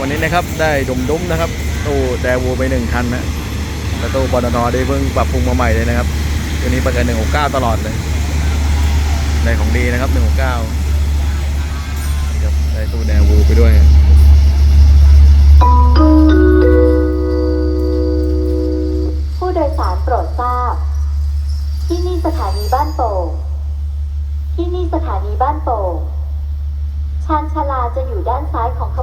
วันนี้นะครับได้ดุมๆนะครับตู้แดวูไปหนึ่งคันนะแล้วตู้ปตทได้เพิ่งปรับปรุงมาใหม่เลยนะครับตัวนี้ประกันหนึ่งหกเก้าตลอดเลยได้ของดีนะครับหนึ่งหกเก้าได้ตู้แดวูไปด้วยผู้โดยสารโปรดทราบ ที่นี่สถานีบ้านโป่งที่นี่สถานีบ้านโป่งชานชาลาจะอยู่ด้านซ้ายของข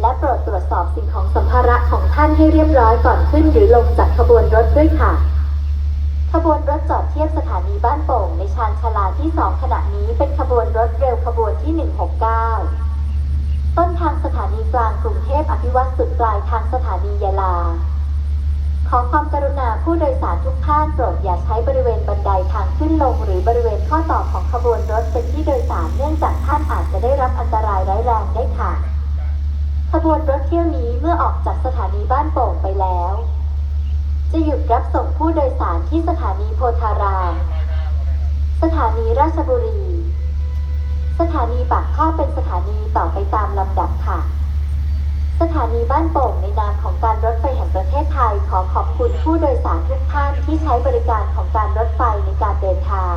และโปรดตรวจสอบสิ่งของสัมภาระของท่านให้เรียบร้อยก่อนขึ้นหรือลงจากขบวนรถด้วยค่ะ ขบวนรถจอดเทียบสถานีบ้านโป่งในชานชาลาที่ 2 ขณะนี้เป็นขบวนรถเร็วขบวนที่ 169 ต้นทางสถานีกลางกรุงเทพอภิวัตสุดปลายทางสถานียะลา ขอความกรุณาผู้โดยสารทุกท่านโปรดอย่าใช้บริเวณบันไดทางขึ้นลงหรือบริเวณข้อ บวนรถเที่ยวนี้เมื่อออกจากสถานีบ้านโป่งไปแล้ว จะหยุดรับส่งผู้โดยสารที่สถานีโพธาราม สถานีราชบุรี สถานีปากท่อเป็นสถานีต่อไปตามลำดับค่ะ สถานีบ้านโป่งในนามของการรถไฟแห่งประเทศไทยขอขอบคุณผู้โดยสารทุกท่านที่ใช้บริการของการรถไฟในการเดินทาง